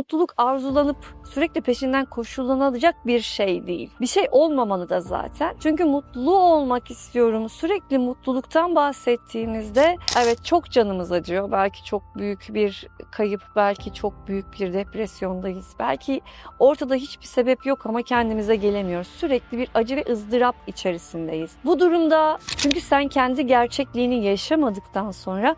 mutluluk arzulanıp sürekli peşinden koşullanılacak bir şey değil. Bir şey olmamalı da zaten. Çünkü mutlu olmak istiyorum. Sürekli mutluluktan bahsettiğimizde evet çok canımız acıyor. Belki çok büyük bir kayıp, belki çok büyük bir depresyondayız. Belki ortada hiçbir sebep yok ama kendimize gelemiyoruz. Sürekli bir acı ve ızdırap içerisindeyiz. Bu durumda çünkü sen kendi gerçekliğini yaşamadıktan sonra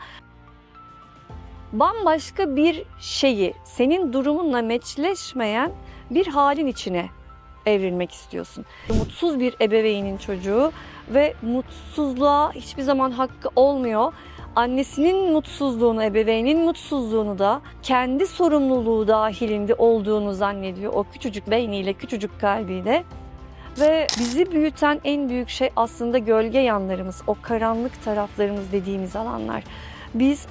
bambaşka bir şeyi senin durumunla meçleşmeyen bir halin içine evrilmek istiyorsun. Mutsuz bir ebeveynin çocuğu ve mutsuzluğa hiçbir zaman hakkı olmuyor. Annesinin mutsuzluğunu, ebeveynin mutsuzluğunu da kendi sorumluluğu dahilinde olduğunu zannediyor o küçücük beyniyle, küçücük kalbiyle. Ve bizi büyüten en büyük şey aslında gölge yanlarımız, o karanlık taraflarımız dediğimiz alanlar. Biz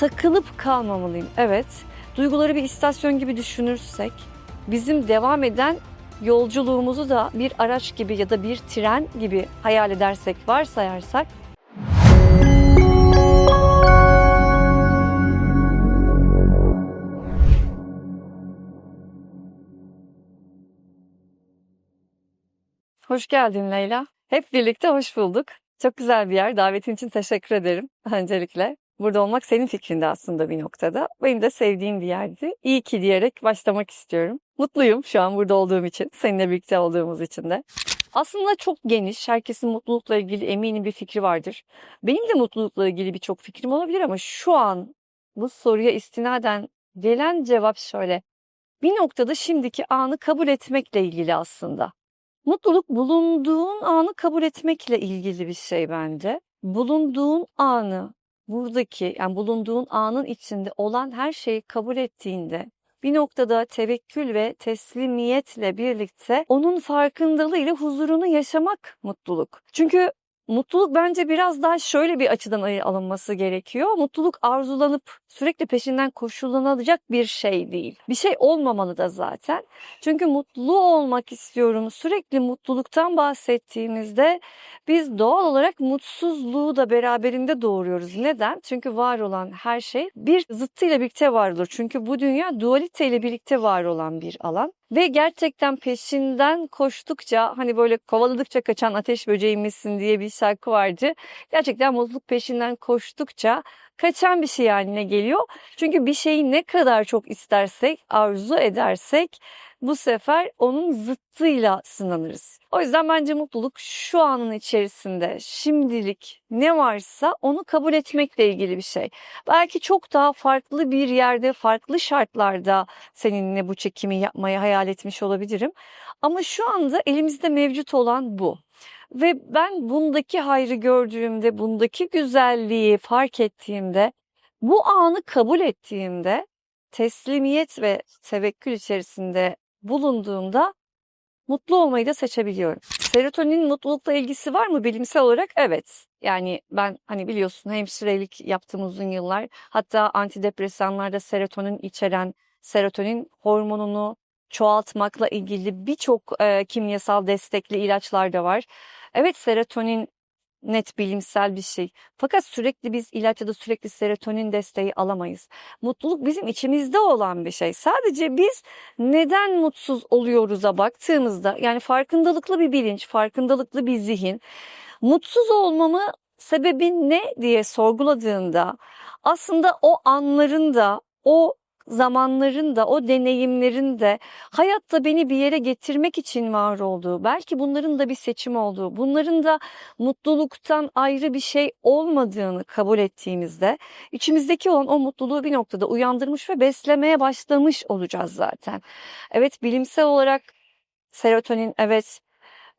takılıp kalmamalıyım. Evet, duyguları bir istasyon gibi düşünürsek, bizim devam eden yolculuğumuzu da bir araç gibi ya da bir tren gibi hayal edersek, varsayarsak, Hoş geldin Leyla. Hep birlikte hoş bulduk. Çok güzel bir yer. Davetin için teşekkür ederim öncelikle. Burada olmak senin fikrinde aslında bir noktada. Benim de sevdiğim bir yerdi. İyi ki diyerek başlamak istiyorum. Mutluyum şu an burada olduğum için. Seninle birlikte olduğumuz için de. Aslında çok geniş. Herkesin mutlulukla ilgili eminim bir fikri vardır. Benim de mutlulukla ilgili birçok fikrim olabilir ama şu an bu soruya istinaden gelen cevap şöyle. Bir noktada şimdiki anı kabul etmekle ilgili aslında. Mutluluk bulunduğun anı kabul etmekle ilgili bir şey bence. Bulunduğun anı, buradaki yani bulunduğun anın içinde olan her şeyi kabul ettiğinde bir noktada tevekkül ve teslimiyetle birlikte onun farkındalığıyla huzurunu yaşamak mutluluk. Çünkü Mutluluk bence biraz daha şöyle bir açıdan alınması gerekiyor. Mutluluk arzulanıp sürekli peşinden koşullanılacak bir şey değil. Bir şey olmamalı da zaten. Çünkü mutlu olmak istiyorum. Sürekli mutluluktan bahsettiğimizde biz doğal olarak mutsuzluğu da beraberinde doğuruyoruz. Neden? Çünkü var olan her şey bir zıttıyla birlikte var olur. Çünkü bu dünya dualiteyle birlikte var olan bir alan. Ve gerçekten peşinden koştukça hani böyle kovaladıkça kaçan ateş böceğimizsin diye bir şarkı vardı. Gerçekten mutluluk peşinden koştukça kaçan bir şey haline geliyor. Çünkü bir şeyi ne kadar çok istersek, arzu edersek bu sefer onun zıttıyla sınanırız. O yüzden bence mutluluk şu anın içerisinde şimdilik ne varsa onu kabul etmekle ilgili bir şey. Belki çok daha farklı bir yerde, farklı şartlarda seninle bu çekimi yapmayı hayal etmiş olabilirim. Ama şu anda elimizde mevcut olan bu. Ve ben bundaki hayrı gördüğümde, bundaki güzelliği fark ettiğimde, bu anı kabul ettiğimde, teslimiyet ve tevekkül içerisinde bulunduğumda mutlu olmayı da seçebiliyorum. Serotonin mutlulukla ilgisi var mı bilimsel olarak? Evet. Yani ben hani biliyorsun hemşirelik yaptığım uzun yıllar. Hatta antidepresanlarda serotonin içeren serotonin hormonunu çoğaltmakla ilgili birçok e, kimyasal destekli ilaçlar da var. Evet serotonin net bilimsel bir şey. Fakat sürekli biz ilaç ya da sürekli serotonin desteği alamayız. Mutluluk bizim içimizde olan bir şey. Sadece biz neden mutsuz oluyoruz'a baktığımızda yani farkındalıklı bir bilinç, farkındalıklı bir zihin mutsuz olmamı sebebin ne diye sorguladığında aslında o anların da o zamanların da o deneyimlerin de hayatta beni bir yere getirmek için var olduğu, belki bunların da bir seçim olduğu, bunların da mutluluktan ayrı bir şey olmadığını kabul ettiğimizde içimizdeki olan o mutluluğu bir noktada uyandırmış ve beslemeye başlamış olacağız zaten. Evet bilimsel olarak serotonin evet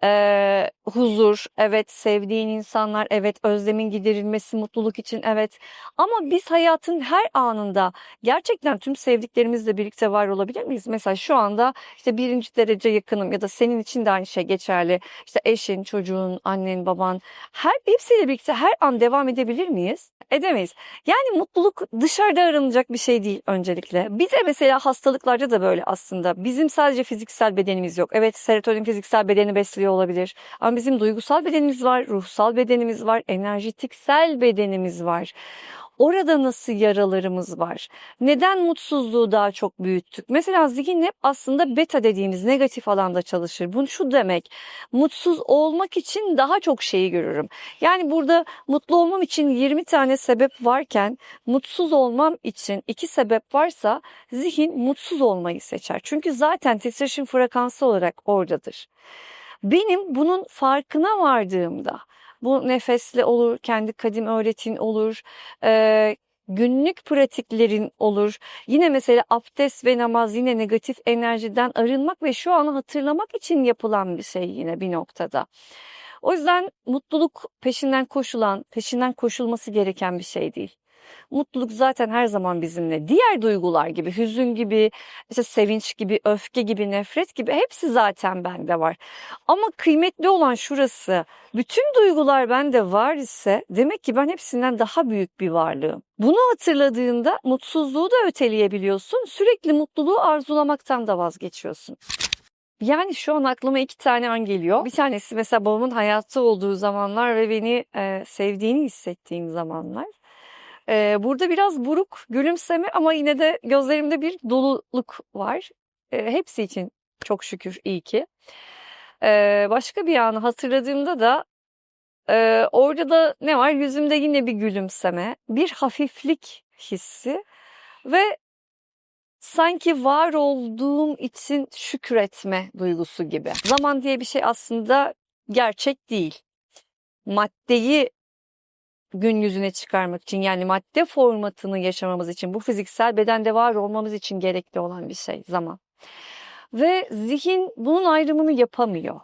ee, huzur, evet sevdiğin insanlar, evet özlemin giderilmesi, mutluluk için evet. Ama biz hayatın her anında gerçekten tüm sevdiklerimizle birlikte var olabilir miyiz? Mesela şu anda işte birinci derece yakınım ya da senin için de aynı şey geçerli. İşte eşin, çocuğun, annen, baban her hepsiyle birlikte her an devam edebilir miyiz? Edemeyiz. Yani mutluluk dışarıda aranacak bir şey değil öncelikle. Bir de mesela hastalıklarda da böyle aslında. Bizim sadece fiziksel bedenimiz yok. Evet serotonin fiziksel bedeni besliyor olabilir. Ama bizim duygusal bedenimiz var, ruhsal bedenimiz var, enerjitiksel bedenimiz var. Orada nasıl yaralarımız var? Neden mutsuzluğu daha çok büyüttük? Mesela zihin hep aslında beta dediğimiz negatif alanda çalışır. Bu şu demek, mutsuz olmak için daha çok şeyi görürüm. Yani burada mutlu olmam için 20 tane sebep varken mutsuz olmam için iki sebep varsa zihin mutsuz olmayı seçer. Çünkü zaten titreşim frekansı olarak oradadır. Benim bunun farkına vardığımda bu nefesle olur, kendi kadim öğretin olur, e, günlük pratiklerin olur. Yine mesela abdest ve namaz yine negatif enerjiden arınmak ve şu anı hatırlamak için yapılan bir şey yine bir noktada. O yüzden mutluluk peşinden koşulan, peşinden koşulması gereken bir şey değil. Mutluluk zaten her zaman bizimle. Diğer duygular gibi, hüzün gibi, işte sevinç gibi, öfke gibi, nefret gibi hepsi zaten bende var. Ama kıymetli olan şurası. Bütün duygular bende var ise demek ki ben hepsinden daha büyük bir varlığım. Bunu hatırladığında mutsuzluğu da öteleyebiliyorsun. Sürekli mutluluğu arzulamaktan da vazgeçiyorsun. Yani şu an aklıma iki tane an geliyor. Bir tanesi mesela babamın hayatta olduğu zamanlar ve beni e, sevdiğini hissettiğim zamanlar. E, burada biraz buruk gülümseme ama yine de gözlerimde bir doluluk var. E, hepsi için çok şükür iyi ki. E, başka bir anı hatırladığımda da e, orada da ne var? Yüzümde yine bir gülümseme, bir hafiflik hissi ve sanki var olduğum için şükretme duygusu gibi. Zaman diye bir şey aslında gerçek değil. Maddeyi gün yüzüne çıkarmak için yani madde formatını yaşamamız için bu fiziksel bedende var olmamız için gerekli olan bir şey zaman. Ve zihin bunun ayrımını yapamıyor.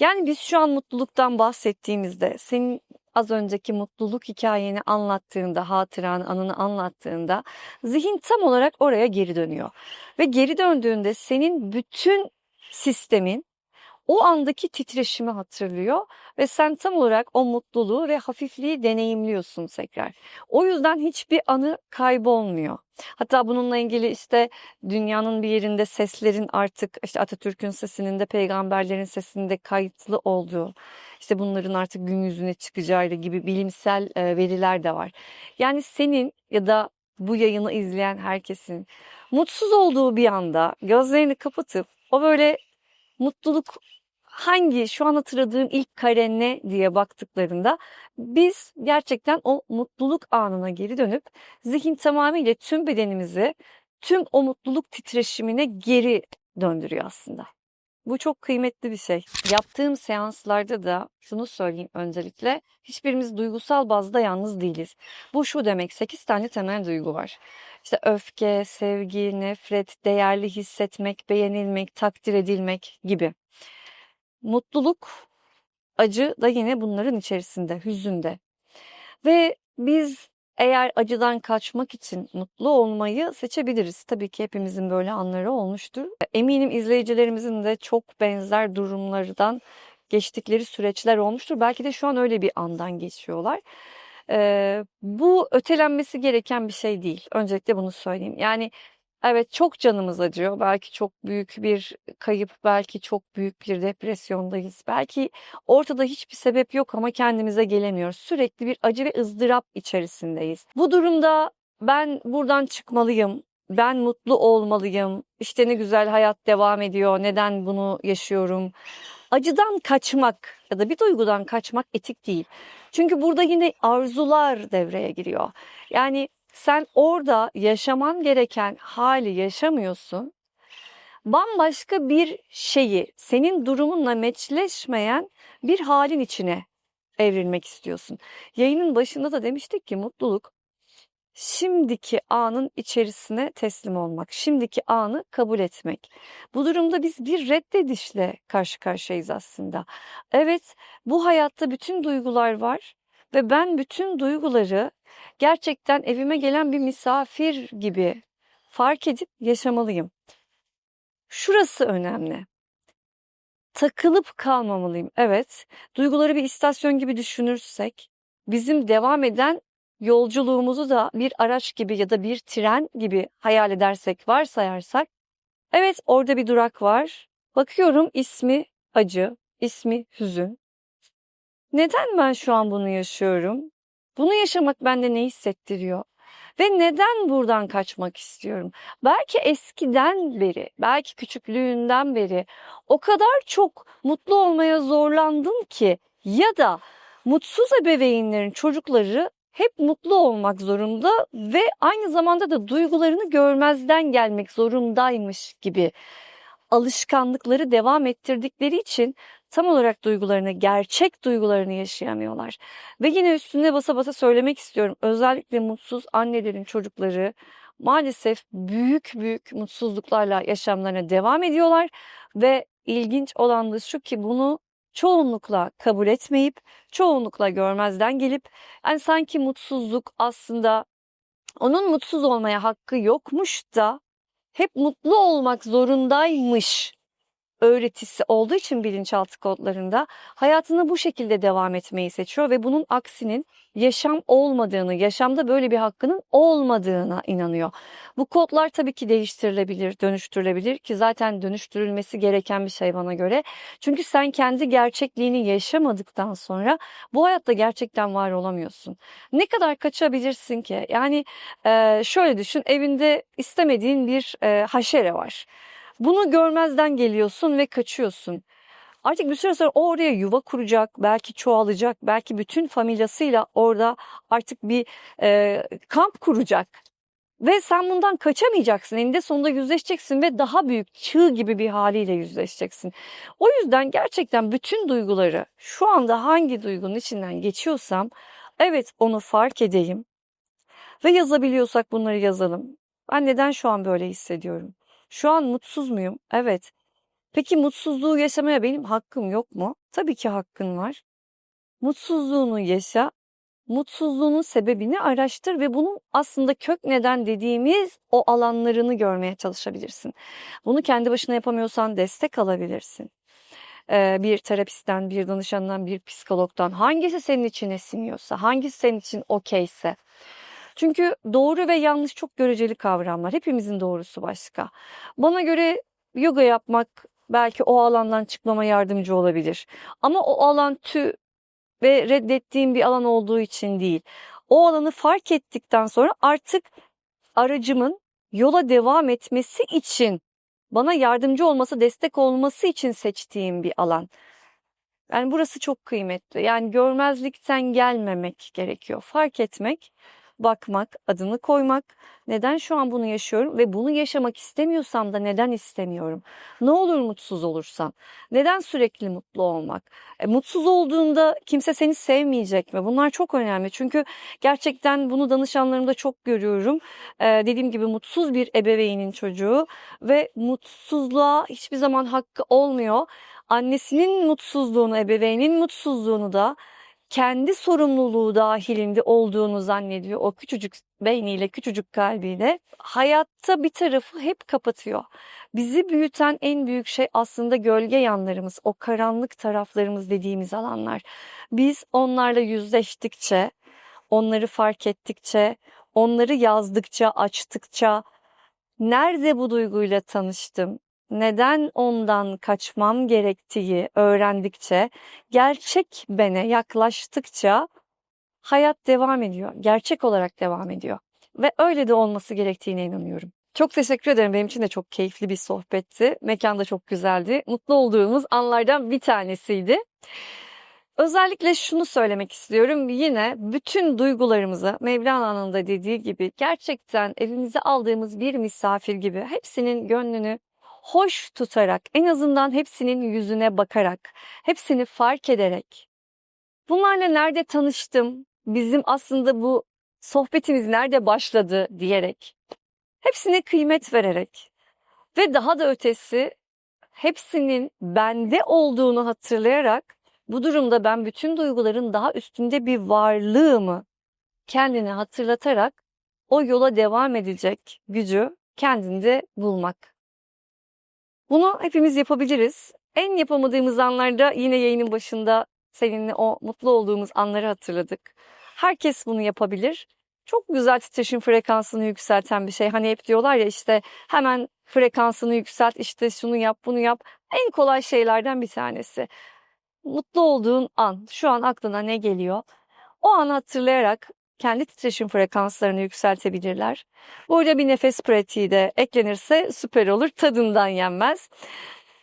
Yani biz şu an mutluluktan bahsettiğimizde senin az önceki mutluluk hikayeni anlattığında, hatıranı, anını anlattığında zihin tam olarak oraya geri dönüyor. Ve geri döndüğünde senin bütün sistemin o andaki titreşimi hatırlıyor ve sen tam olarak o mutluluğu ve hafifliği deneyimliyorsun tekrar. O yüzden hiçbir anı kaybolmuyor. Hatta bununla ilgili işte dünyanın bir yerinde seslerin artık işte Atatürk'ün sesinin de peygamberlerin sesinin de kayıtlı olduğu, işte bunların artık gün yüzüne çıkacağı gibi bilimsel veriler de var. Yani senin ya da bu yayını izleyen herkesin mutsuz olduğu bir anda gözlerini kapatıp o böyle mutluluk hangi şu an hatırladığım ilk kare ne diye baktıklarında biz gerçekten o mutluluk anına geri dönüp zihin tamamıyla tüm bedenimizi tüm o mutluluk titreşimine geri döndürüyor aslında. Bu çok kıymetli bir şey. Yaptığım seanslarda da şunu söyleyeyim öncelikle. Hiçbirimiz duygusal bazda yalnız değiliz. Bu şu demek 8 tane temel duygu var. İşte öfke, sevgi, nefret, değerli hissetmek, beğenilmek, takdir edilmek gibi. Mutluluk, acı da yine bunların içerisinde, hüzünde. Ve biz eğer acıdan kaçmak için mutlu olmayı seçebiliriz. Tabii ki hepimizin böyle anları olmuştur. Eminim izleyicilerimizin de çok benzer durumlardan geçtikleri süreçler olmuştur. Belki de şu an öyle bir andan geçiyorlar. Ee, bu ötelenmesi gereken bir şey değil. Öncelikle bunu söyleyeyim. Yani Evet çok canımız acıyor. Belki çok büyük bir kayıp, belki çok büyük bir depresyondayız. Belki ortada hiçbir sebep yok ama kendimize gelemiyoruz. Sürekli bir acı ve ızdırap içerisindeyiz. Bu durumda ben buradan çıkmalıyım. Ben mutlu olmalıyım. İşte ne güzel hayat devam ediyor. Neden bunu yaşıyorum? Acıdan kaçmak ya da bir duygudan kaçmak etik değil. Çünkü burada yine arzular devreye giriyor. Yani sen orada yaşaman gereken hali yaşamıyorsun. Bambaşka bir şeyi, senin durumunla meçleşmeyen bir halin içine evrilmek istiyorsun. Yayının başında da demiştik ki mutluluk şimdiki anın içerisine teslim olmak, şimdiki anı kabul etmek. Bu durumda biz bir reddedişle karşı karşıyayız aslında. Evet, bu hayatta bütün duygular var ve ben bütün duyguları gerçekten evime gelen bir misafir gibi fark edip yaşamalıyım. Şurası önemli. Takılıp kalmamalıyım. Evet, duyguları bir istasyon gibi düşünürsek, bizim devam eden yolculuğumuzu da bir araç gibi ya da bir tren gibi hayal edersek, varsayarsak, evet orada bir durak var. Bakıyorum ismi acı, ismi hüzün. Neden ben şu an bunu yaşıyorum? Bunu yaşamak bende ne hissettiriyor? Ve neden buradan kaçmak istiyorum? Belki eskiden beri, belki küçüklüğünden beri o kadar çok mutlu olmaya zorlandın ki ya da mutsuz ebeveynlerin çocukları hep mutlu olmak zorunda ve aynı zamanda da duygularını görmezden gelmek zorundaymış gibi alışkanlıkları devam ettirdikleri için tam olarak duygularını, gerçek duygularını yaşayamıyorlar. Ve yine üstüne basa basa söylemek istiyorum. Özellikle mutsuz annelerin çocukları maalesef büyük büyük mutsuzluklarla yaşamlarına devam ediyorlar ve ilginç olan da şu ki bunu çoğunlukla kabul etmeyip çoğunlukla görmezden gelip yani sanki mutsuzluk aslında onun mutsuz olmaya hakkı yokmuş da hep mutlu olmak zorundaymış öğretisi olduğu için bilinçaltı kodlarında hayatına bu şekilde devam etmeyi seçiyor ve bunun aksinin yaşam olmadığını, yaşamda böyle bir hakkının olmadığına inanıyor. Bu kodlar tabii ki değiştirilebilir, dönüştürülebilir ki zaten dönüştürülmesi gereken bir şey bana göre. Çünkü sen kendi gerçekliğini yaşamadıktan sonra bu hayatta gerçekten var olamıyorsun. Ne kadar kaçabilirsin ki? Yani şöyle düşün, evinde istemediğin bir haşere var. Bunu görmezden geliyorsun ve kaçıyorsun. Artık bir süre sonra oraya yuva kuracak, belki çoğalacak, belki bütün familyasıyla orada artık bir e, kamp kuracak. Ve sen bundan kaçamayacaksın. Eninde sonunda yüzleşeceksin ve daha büyük çığ gibi bir haliyle yüzleşeceksin. O yüzden gerçekten bütün duyguları şu anda hangi duygunun içinden geçiyorsam evet onu fark edeyim. Ve yazabiliyorsak bunları yazalım. Ben neden şu an böyle hissediyorum? Şu an mutsuz muyum? Evet. Peki mutsuzluğu yaşamaya benim hakkım yok mu? Tabii ki hakkın var. Mutsuzluğunu yaşa, mutsuzluğunun sebebini araştır ve bunun aslında kök neden dediğimiz o alanlarını görmeye çalışabilirsin. Bunu kendi başına yapamıyorsan destek alabilirsin. Bir terapistten, bir danışandan, bir psikologdan hangisi senin için esiniyorsa, hangisi senin için okeyse çünkü doğru ve yanlış çok göreceli kavramlar. Hepimizin doğrusu başka. Bana göre yoga yapmak belki o alandan çıkmama yardımcı olabilir. Ama o alan tü ve reddettiğim bir alan olduğu için değil. O alanı fark ettikten sonra artık aracımın yola devam etmesi için bana yardımcı olması, destek olması için seçtiğim bir alan. Yani burası çok kıymetli. Yani görmezlikten gelmemek gerekiyor. Fark etmek bakmak, adını koymak. Neden şu an bunu yaşıyorum ve bunu yaşamak istemiyorsam da neden istemiyorum? Ne olur mutsuz olursam? Neden sürekli mutlu olmak? E, mutsuz olduğunda kimse seni sevmeyecek mi? Bunlar çok önemli. Çünkü gerçekten bunu danışanlarımda çok görüyorum. E, dediğim gibi mutsuz bir ebeveynin çocuğu ve mutsuzluğa hiçbir zaman hakkı olmuyor. Annesinin mutsuzluğunu, ebeveynin mutsuzluğunu da kendi sorumluluğu dahilinde olduğunu zannediyor o küçücük beyniyle, küçücük kalbiyle. Hayatta bir tarafı hep kapatıyor. Bizi büyüten en büyük şey aslında gölge yanlarımız, o karanlık taraflarımız dediğimiz alanlar. Biz onlarla yüzleştikçe, onları fark ettikçe, onları yazdıkça, açtıkça, nerede bu duyguyla tanıştım? Neden ondan kaçmam gerektiği öğrendikçe, gerçek bene yaklaştıkça hayat devam ediyor. Gerçek olarak devam ediyor. Ve öyle de olması gerektiğine inanıyorum. Çok teşekkür ederim. Benim için de çok keyifli bir sohbetti. Mekan da çok güzeldi. Mutlu olduğumuz anlardan bir tanesiydi. Özellikle şunu söylemek istiyorum. Yine bütün duygularımızı Mevlana'nın da dediği gibi gerçekten evimize aldığımız bir misafir gibi hepsinin gönlünü hoş tutarak, en azından hepsinin yüzüne bakarak, hepsini fark ederek, bunlarla nerede tanıştım, bizim aslında bu sohbetimiz nerede başladı diyerek, hepsine kıymet vererek ve daha da ötesi hepsinin bende olduğunu hatırlayarak bu durumda ben bütün duyguların daha üstünde bir varlığımı kendine hatırlatarak o yola devam edecek gücü kendinde bulmak. Bunu hepimiz yapabiliriz. En yapamadığımız anlarda yine yayının başında seninle o mutlu olduğumuz anları hatırladık. Herkes bunu yapabilir. Çok güzel titreşim frekansını yükselten bir şey. Hani hep diyorlar ya işte hemen frekansını yükselt, işte şunu yap, bunu yap. En kolay şeylerden bir tanesi. Mutlu olduğun an, şu an aklına ne geliyor? O an hatırlayarak kendi titreşim frekanslarını yükseltebilirler. Burada bir nefes pratiği de eklenirse süper olur. Tadından yenmez.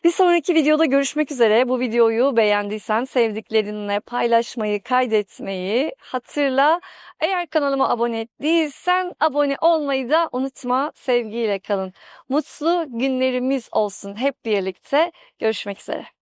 Bir sonraki videoda görüşmek üzere. Bu videoyu beğendiysen sevdiklerinle paylaşmayı, kaydetmeyi hatırla. Eğer kanalıma abone değilsen abone olmayı da unutma. Sevgiyle kalın. Mutlu günlerimiz olsun hep birlikte. Görüşmek üzere.